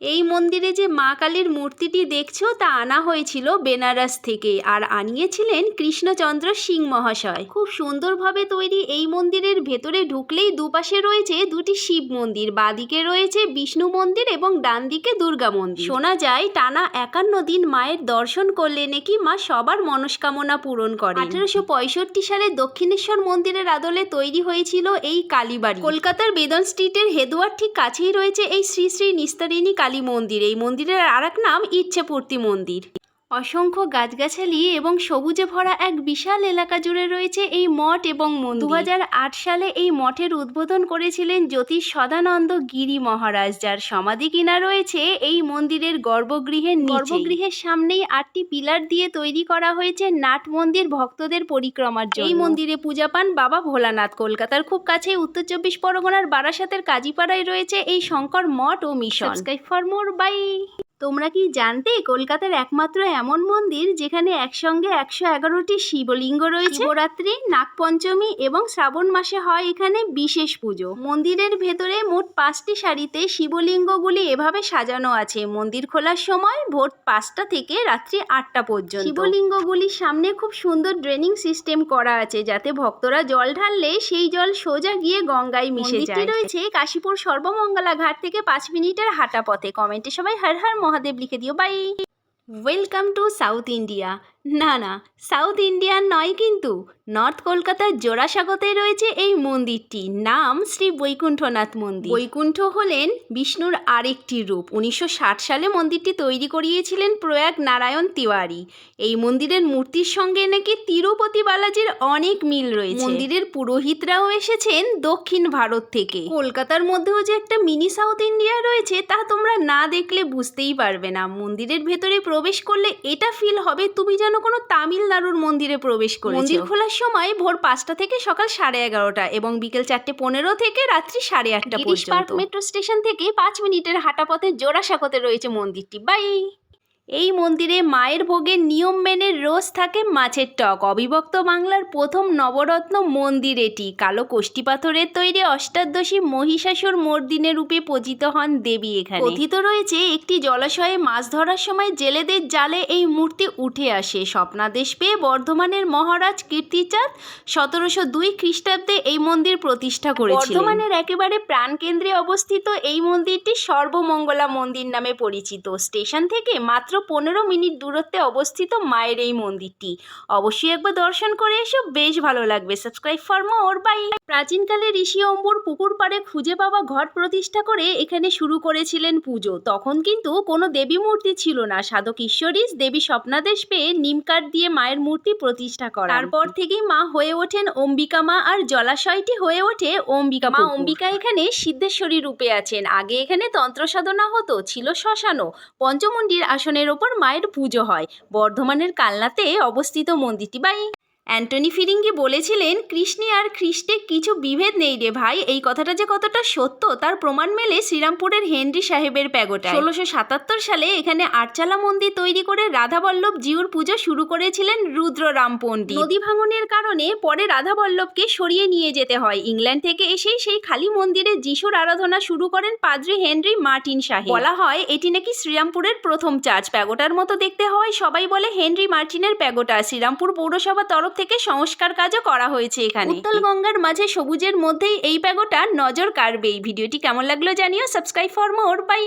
এই মন্দিরে যে মা কালীর মূর্তিটি দেখছ তা আনা হয়েছিল বেনারস থেকে আর আনিয়েছিলেন কৃষ্ণচন্দ্র সিং মহাশয়। খুব সুন্দরভাবে তৈরি এই মন্দিরের ভেতরে ঢুকলেই দুপাশে রয়েছে দুটি শিব মন্দির, বাদিকে রয়েছে বিষ্ণু মন্দির এবং ডান দিকে দুর্গা মন্দির। শোনা যায়, টানা একান্ন দিন মায়ের দর্শন করলে নাকি মা সবার মনস্কামনা পূরণ করে আঠারোশো পঁয়ষট্টি সালে দক্ষিণেশ্বর মন্দিরের আদলে তৈরি হয়েছিল এই কালীবাড়ি। কলকাতার বেদন স্ট্রিটের হেদুয়ার ঠিক কাছেই রয়েছে এই শ্রী শ্রী নিস্তারিণী কালী মন্দির এই মন্দিরের আর এক নাম ইচ্ছেপূর্তি মন্দির। অসংখ্য গাছগাছালি এবং সবুজে ভরা এক বিশাল এলাকা জুড়ে রয়েছে এই মঠ এবং মন্দির। দু হাজার আট সালে এই মঠের উদ্বোধন করেছিলেন জ্যোতিষ সদানন্দ গিরি মহারাজ যার সমাধি কিনা রয়েছে এই মন্দিরের গর্ভগৃহের। গর্ভগৃহের সামনেই আটটি পিলার দিয়ে তৈরি করা হয়েছে নাট মন্দির ভক্তদের পরিক্রমার জন্য। এই মন্দিরে পূজা পান বাবা ভোলানাথ কলকাতার। খুব কাছে উত্তর চব্বিশ পরগনার বারাসাতের কাজীপাড়ায় রয়েছে এই শঙ্কর মঠ ও মিশন। ফর মোর বাই তোমরা কি জানতে কলকাতার একমাত্র এমন মন্দির যেখানে একসঙ্গে একশো এগারোটি শিবলিঙ্গ রয়েছে? শিবরাত্রি, নাগপঞ্চমী এবং শ্রাবণ মাসে হয় এখানে বিশেষ পুজো। মন্দিরের ভেতরে মোট পাঁচটি সারিতে শিবলিঙ্গগুলি এভাবে সাজানো আছে। মন্দির খোলার সময় ভোর পাঁচটা থেকে রাত্রি আটটা পর্যন্ত। শিবলিঙ্গগুলির সামনে খুব সুন্দর ড্রেনিং সিস্টেম করা আছে যাতে ভক্তরা জল ঢাললে সেই জল সোজা গিয়ে গঙ্গায় মিশে যায়। রয়েছে কাশীপুর সর্বমঙ্গলা ঘাট থেকে পাঁচ মিনিটের হাঁটা পথে। কমেন্টে সবাই হর হর মহাদেব লিখে দিও bye welcome to South India না না, সাউথ ইন্ডিয়ান নয় কিন্তু। নর্থ কলকাতার জোড়াসাগতে রয়েছে এই মন্দিরটি। নাম শ্রী বৈকুণ্ঠনাথ মন্দির। বৈকুণ্ঠ হলেন বিষ্ণুর আরেকটি রূপ। উনিশশো ষাট সালে মন্দিরটি তৈরি করিয়েছিলেন প্রয়াগ নারায়ণ তিওয়ারি। এই মন্দিরের মূর্তির সঙ্গে নাকি তিরুপতি বালাজির অনেক মিল রয়েছে। মন্দিরের পুরোহিতরাও এসেছেন দক্ষিণ ভারত থেকে। কলকাতার মধ্যেও যে একটা মিনি সাউথ ইন্ডিয়া রয়েছে, তা তোমরা না দেখলে বুঝতেই পারবে না। মন্দিরের ভেতরে প্রবেশ করলে এটা ফিল হবে তুমি যেন কোনো তামিলনাড়ুর মন্দিরে প্রবেশ করে মন্দির খোলার সময় ভোর পাঁচটা থেকে সকাল সাড়ে এগারোটা এবং বিকেল চারটে পনেরো থেকে রাত্রি সাড়ে আটটা পর্যন্ত। মেট্রো স্টেশন থেকে পাঁচ মিনিটের হাঁটা পথে জোড়াসাঁকোতে রয়েছে মন্দিরটি। বাই! এই মন্দিরে মায়ের ভোগের নিয়ম মেনে রোজ থাকে মাছের টক। অবিভক্ত বাংলার প্রথম নবরত্ন মন্দির এটি কালো কোষ্টি পাথরের তৈরি অষ্টাদশী মহিষাসুর মর্দিনে রূপে পূজিত হন দেবী এখানে। কথিত রয়েছে, একটি জলাশয়ে মাছ ধরার সময় জেলেদের জালে এই মূর্তি উঠে আসে। স্বপ্নাদেশ পেয়ে বর্ধমানের মহারাজ কীর্তিচাঁদ সতেরোশো দুই খ্রিস্টাব্দে এই মন্দির প্রতিষ্ঠা করেছিলেন। বর্ধমানের একেবারে প্রাণকেন্দ্রে অবস্থিত এই মন্দিরটি সর্বমঙ্গলা মন্দির নামে পরিচিত। স্টেশন থেকে মাত্র পনেরো মিনিট দূরত্বে অবস্থিত মায়ের এই মন্দিরটি। অবশ্যই একবার দর্শন করে এসো, বেশ ভালো লাগবে। সাবস্ক্রাইব ফর মোর বাই প্রাচীনকালে ঋষি অম্বুর পুকুর পাড়ে খুঁজে পাওয়া ঘট প্রতিষ্ঠা করে এখানে শুরু করেছিলেন পুজো। তখন কিন্তু কোনো দেবী মূর্তি ছিল না। সাধক ঈশ্বরীশ দেবী স্বপ্নাদেশ পেয়ে নিমকাঠ দিয়ে মায়ের মূর্তি প্রতিষ্ঠা করা তারপর থেকেই মা হয়ে ওঠেন অম্বিকা মা আর জলাশয়টি হয়ে ওঠে অম্বিকা মা। অম্বিকা এখানে সিদ্ধেশ্বরী রূপে আছেন। আগে এখানে তন্ত্র সাধনা হতো, ছিল শ্মশানও। পঞ্চমুণ্ডির আসনের ওপর মায়ের পুজো হয়। বর্ধমানের কালনাতে অবস্থিত মন্দিরটি বাই। অ্যান্টনি ফিরিঙ্গি বলেছিলেন, কৃষ্ণে আর খ্রিস্টে কিছু বিভেদ নেই রে ভাই। এই কথাটা যে কতটা সত্য, তার প্রমাণ মেলে শ্রীরামপুরের হেনরি সাহেবের প্যাগোটা ষোলোশো সাতাত্তর সালে এখানে আটচালা মন্দির তৈরি করে রাধাবল্লভ জিউর পুজো শুরু করেছিলেন রুদ্ররাম পণ্ডিত। নদী ভাঙনের কারণে পরে রাধাবল্লভকে সরিয়ে নিয়ে যেতে হয়। ইংল্যান্ড থেকে এসেই সেই খালি মন্দিরে যিশুর আরাধনা শুরু করেন পাদ্রি হেনরি মার্টিন সাহেব বলা হয়, এটি নাকি শ্রীরামপুরের প্রথম চার্চ। প্যাগোটার মতো দেখতে হয় সবাই বলে হেনরি মার্টিনের প্যাগোটা। শ্রীরামপুর পৌরসভা তরফ থেকে সংস্কার কাজও করা হয়েছে এখানে। উত্তল গঙ্গার মাঝে সবুজের মধ্যেই এই প্যাগোটা নজর কাড়বে। এই ভিডিওটি কেমন লাগল জানিও। Subscribe for more by